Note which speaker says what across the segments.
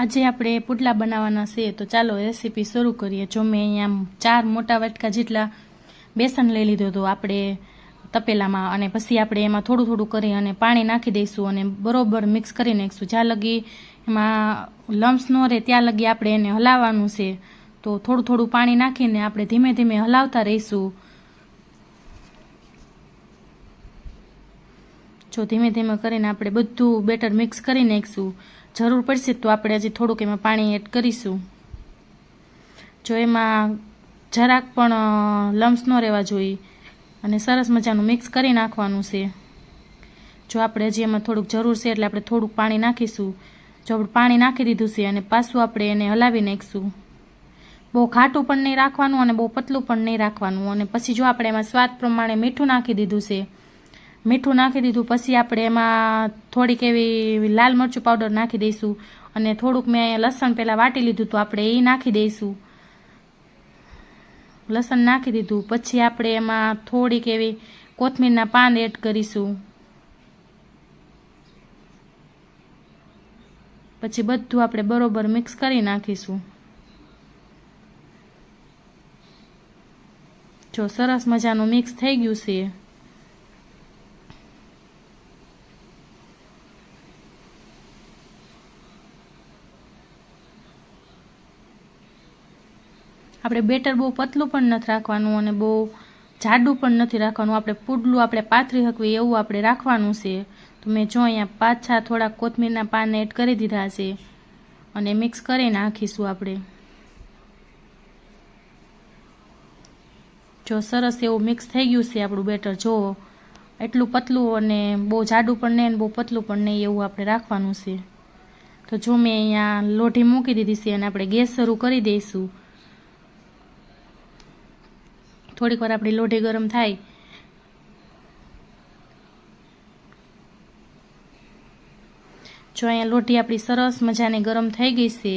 Speaker 1: આજે આપણે પુટલા બનાવવાના છે, તો ચાલો રેસીપી શરૂ કરીએ. જો મેં અહીંયા ચાર મોટા વાટકા જેટલા બેસન લઈ લીધું હતું આપણે તપેલામાં અને પછી આપણે એમાં થોડું થોડું કરી અને પાણી નાખી દઈશું અને બરોબર મિક્સ કરી નાખીશું. જ્યાં લગી એમાં લમ્સ ન રહે, ત્યાં લગી આપણે એને હલાવવાનું છે. તો થોડું થોડું પાણી નાખીને આપણે ધીમે ધીમે હલાવતા રહીશું. જો ધીમે ધીમે કરીને આપણે બધું બેટર મિક્સ કરી નાખીશું. જરૂર પડશે તો આપણે હજી થોડુંક એમાં પાણી એડ કરીશું. જો એમાં જરાક પણ લમ્સ ન રહેવા જોઈએ અને સરસ મજાનું મિક્સ કરી નાખવાનું છે. જો આપણે હજી એમાં થોડુંક જરૂર છે એટલે આપણે થોડુંક પાણી નાખીશું. જો આપણે પાણી નાખી દીધું છે અને પાછું આપણે એને હલાવી નાખીશું. બહુ ઘાટું પણ નહીં રાખવાનું અને બહુ પતલું પણ નહીં રાખવાનું અને પછી જો આપણે એમાં સ્વાદ પ્રમાણે મીઠું નાખી દીધું છે મીઠું નાખી દીધું. પછી આપણે એમાં થોડીક એવી લાલ મરચું પાવડર નાખી દઈશું. અને થોડુંક મેં અહીંયા લસણ પહેલાં વાટી લીધું તો આપણે એ નાખી દઈશું. લસણ નાખી દીધું. પછી આપણે એમાં થોડીક એવી કોથમીરના પાન એડ કરીશું. પછી બધું આપણે બરોબર મિક્સ કરી નાખીશું. જો સરસ મજાનું મિક્સ થઈ ગયું છે. આપણે બેટર બહુ પતલું પણ નથી રાખવાનું અને બહુ જાડું પણ નથી રાખવાનું. આપણે પુડલું આપણે પાથરી શકવી એવું આપણે રાખવાનું છે. તો મેં જો અહીંયા પાછા થોડા કોથમીરના પાન એડ કરી દીધા છે અને મિક્સ કરી નાખીશું આપણે. જો સરસ એવું મિક્સ થઈ ગયું છે આપણું બેટર. જો એટલું પતલું અને બહુ જાડું પણ નહીં અને બહુ પતલું પણ નહીં એવું આપણે રાખવાનું છે. તો જો મેં અહીંયા લોઢી મૂકી દીધી છે અને આપણે ગેસ શરૂ કરી દઈશું. થોડીક વાર આપણી લોઢી ગરમ થાય. જો અહીંયા લોઢી આપણી સરસ મજાની ગરમ થઈ ગઈ છે,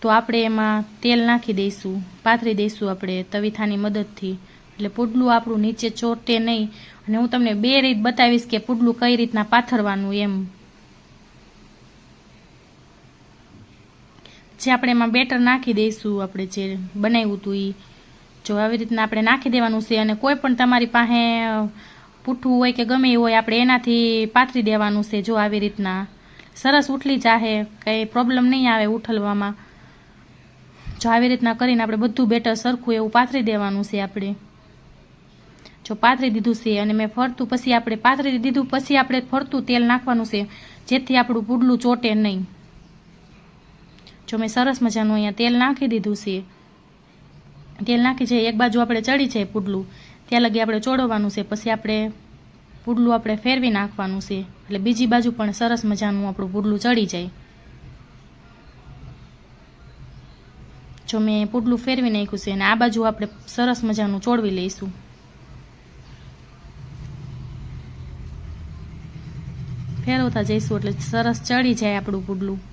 Speaker 1: તો આપણે એમાં તેલ નાખી દઈશું, પાથરી દઈશું આપણે તવીથાની મદદથી. એટલે પુડલું આપણું નીચે ચોટે નહીં. અને હું તમને બે રીત બતાવીશ કે પુડલું કઈ રીતના પાથરવાનું એમ. જે આપણે એમાં બેટર નાખી દઈશું, આપણે જે બનાવ્યું હતું એ જો આવી રીતના આપણે નાખી દેવાનું છે અને કોઈ પણ તમારી પાસે પૂઠું હોય કે ગમે હોય, આપણે એનાથી પાથરી દેવાનું છે જો આવી રીતના. સરસ ઉઠલી જાહે, કંઈ પ્રોબ્લેમ નહીં આવે ઉઠલવામાં જો આવી રીતના કરીને આપણે બધું બેટર સરખું એવું પાથરી દેવાનું છે આપણે. જો પાથરી દીધું છે અને મેં ફરતું પછી આપણે પાથરી દીધું પછી આપણે ફરતું તેલ નાખવાનું છે, જેથી આપણું પુડલું ચોટે નહીં. જો મેં સરસ મજાનું અહીંયા તેલ નાખી દીધું છે. તેલ નાખી છે, એક બાજુ આપણે ચડી છે પુડલું, ત્યાં લગી આપણે ચોડવાનું છે, પછી આપણે પુડલું આપણે ફેરવી નાખવાનું છે, એટલે બીજી બાજુ પણ સરસ મજાનું આપણું પુડલું ચડી જાય. જો મેં પુડલું ફેરવી નાખ્યું છે, અને આ બાજુ આપણે સરસ મજાનું ચોડવી લઈશું. ફેરવતા જઈશું, એટલે સરસ ચડી જાય આપણું પુડલું.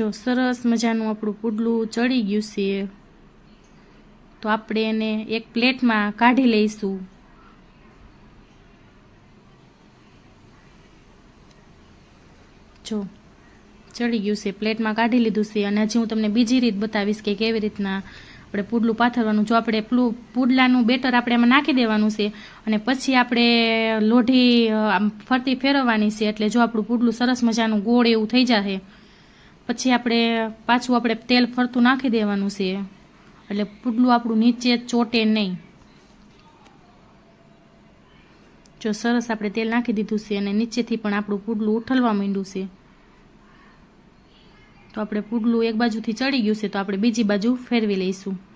Speaker 1: જો સરસ મજાનું આપણું પુડલું ચડી ગયું છે, તો આપણે એને એક પ્લેટમાં કાઢી લઈશું. જો, ચડી ગયું છે, પ્લેટમાં કાઢી લીધું છે, અને હજી હું તમને બીજી રીત બતાવીશ કે કેવી રીતના આપણે પુડલું પાથરવાનું. જો આપણે પુડલાનું બેટર આપણે એમાં નાખી દેવાનું છે, અને પછી આપણે લોઢી આમ ફરતી ફેરવવાની છે, એટલે જો આપણું પુડલું સરસ મજાનું ગોળ એવું થઈ જશે પછી આપણે પાછું આપણે તેલ ફરતું નાખી દેવાનું છે. એટલે પુડલું આપણું નીચે ચોટે નહીં. જો સરસ આપણે તેલ નાખી દીધું છે અને નીચેથી પણ આપણું પુડલું ઉઠલવા માંડ્યું છે. તો આપણે પુડલું એક બાજુથી ચડી ગયું છે તો આપણે બીજી બાજુ ફેરવી લઈશું.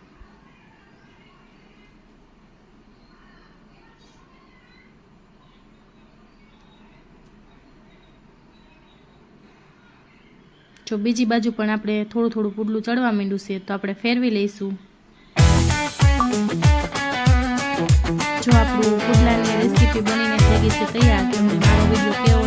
Speaker 1: જો બીજી બાજુ પણ આપણે થોડું થોડું પુડલું ચડવા માંડ્યું છે, તો આપણે ફેરવી લઈશું. જો આપણું પુડલાની રેસીપી બનીને થઈ ગઈ છે તૈયાર, તમને મારો વીડિયો કેવો